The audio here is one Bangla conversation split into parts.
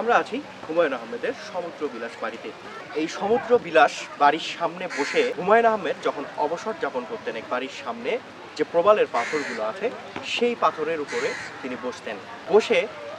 আমরা আছি হুমায়ুন আহমেদের সমুদ্র বিলাস বাড়িতে। এই সমুদ্র বিলাস বাড়ির সামনে বসে হুমায়ুন আহমেদ যখন অবসর যাপন করতেন এক বাড়ির সামনে, যে প্রবালের পাথরগুলো আছে, সেই পাথরের উপরে তিনি বসতেন। বসে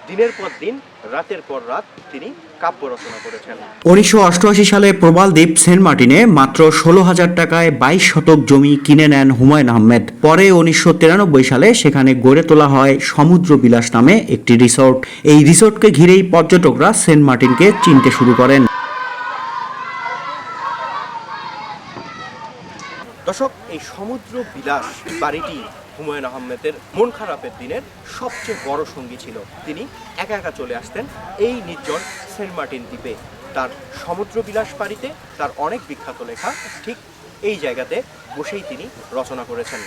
দিনের পর দিন রাতের পর রাত তিনি কাব্য রচনা করেছেন। উনিশশো অষ্টআশি সালে প্রবাল দ্বীপ সেন্ট মার্টিনে মাত্র ষোলো হাজার টাকায় বাইশ শতক জমি কিনে নেন হুমায়ুন আহমেদ। পরে উনিশশো তিরানব্বই সালে সেখানে গড়ে তোলা হয় সমুদ্র বিলাস নামে একটি রিসোর্ট। এই রিসোর্টকে ঘিরেই পর্যটকরা সেন্ট মার্টিনকে চিনতে শুরু করেন। দর্শক এই সমুদ্র বিলাস বাড়িটি হুমায়ুন আহমেদের মন খারাপের দিনের সবচেয়ে বড় সঙ্গী ছিল। তিনি একা একা চলে আসতেন এই নির্জন সেন্ট মার্টিন দ্বীপে। তার সমুদ্র বিলাস তার অনেক বিখ্যাত লেখা ঠিক এই জায়গাতে বসেই তিনি রচনা করেছেন।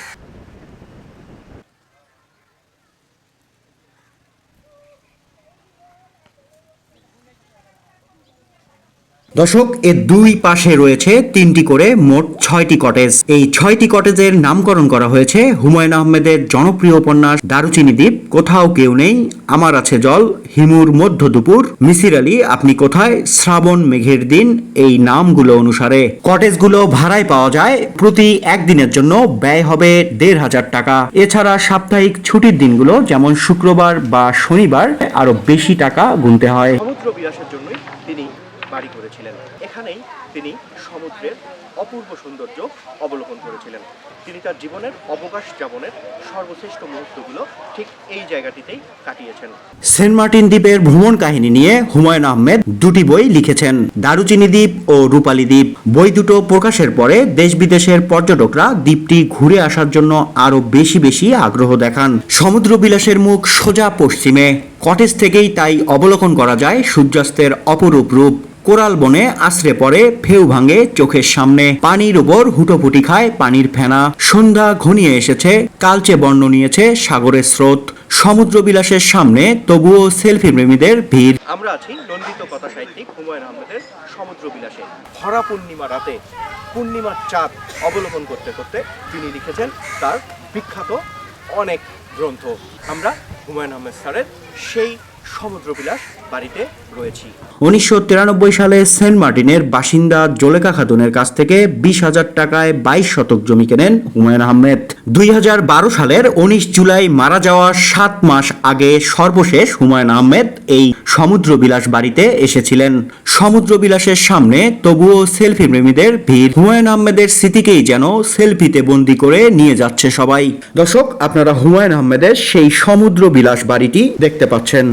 দর্শক এর দুই পাশে রয়েছে তিনটি করে মোট ছয়টি কটেজ এই ছয়টি কটেজের নামকরণ করা হয়েছে হুমায়ুন আহমেদের জনপ্রিয় উপন্যাস দারুচিনি দ্বীপ, কোথাও কেউ নেই, আমার আছে জল, হিমুর মধ্য দুপুর। মিসির আলী, আপনি কোথায়? শ্রাবণ মেঘের দিন, এই নামগুলো অনুসারে। কটেজগুলো ভাড়ায় পাওয়া যায়, প্রতি একদিনের জন্য ব্যয় হবে দেড় হাজার টাকা। এছাড়া সাপ্তাহিক ছুটির দিনগুলো যেমন শুক্রবার বা শনিবার আরও বেশি টাকা গুনতে হয়। জন্যই তিনি বাড়ি করেছিলেন। এখানেই তিনি সমুদ্রের অপূর্ব সৌন্দর্য অবলোকন করেছিলেন। তিনি তার জীবনের অবকাশ যাপনের সর্বশ্রেষ্ঠ মুহূর্তগুলো ঠিক এই জায়গাটিতেই কাটিয়েছেন। সেন্ট মার্টিন দ্বীপের ভ্রমণ কাহিনী নিয়ে হুমায়ুন আহমেদ দুটি বই লিখেছেন। দারুচিনি দ্বীপ ও রূপালী দ্বীপ। বই দুটো প্রকাশের পরে দেশ বিদেশের পর্যটকরা দ্বীপটি ঘুরে আসার জন্য আরও বেশি বেশি আগ্রহ দেখান। সমুদ্র বিলাসের মুখ সোজা পশ্চিমে। কটেজ থেকেই তাই অবলোকন করা যায় সূর্যাস্তের অপরূপ রূপ। কোরাল বনে আশ্রে পড়ে, ফেউ ভাঙে চোখের সামনে। পানির উপর হুটোপুটি খায় পানির ফেনা। সন্ধ্যা ঘনিয়ে এসেছে, কালচে বর্ণ নিয়েছে সাগরের স্রোত। সমুদ্র বিলাসের সামনে তবুও সেলফি প্রেমীদের ভিড়। আমরা আছি নন্দিত কথা সাহিত্যিক হুমায়ুন আহমেদের সমুদ্র বিলাসে ভরা পূর্ণিমা রাতে পূর্ণিমার চাঁদ অবলোকন করতে করতে তিনি লিখেছেন তার বিখ্যাত অনেক গ্রন্থ। আমরা হুমায়ুন আহমেদ স্যারের সেই সমুদ্র বিলাস বাড়িতে রয়েছি। উনিশশো তিরানব্বই সালে সেন্ট মার্টিনের বাসিন্দা জোলেকা খাতুনের কাছ থেকে বিশ হাজার টাকায় বাইশ শতক জমি কেনেন হুমায়ুন আহমেদ। দুই হাজার বারো সালের উনিশ জুলাই মারা যাওয়ার সাত মাস আগে সর্বশেষ হুমায়ুন আহমেদ এই সমুদ্র বিলাস বাড়িতে এসেছিলেন। সমুদ্র বিলাসের সামনে তবুও সেলফি প্রেমীদের ভিড়। হুমায়ুন আহমেদের স্মৃতিকেই যেন সেলফিতে বন্দি করে নিয়ে যাচ্ছে সবাই। দর্শক, আপনারা হুমায়ুন আহমেদের সেই সমুদ্র বিলাস বাড়িটি দেখতে পাচ্ছেন।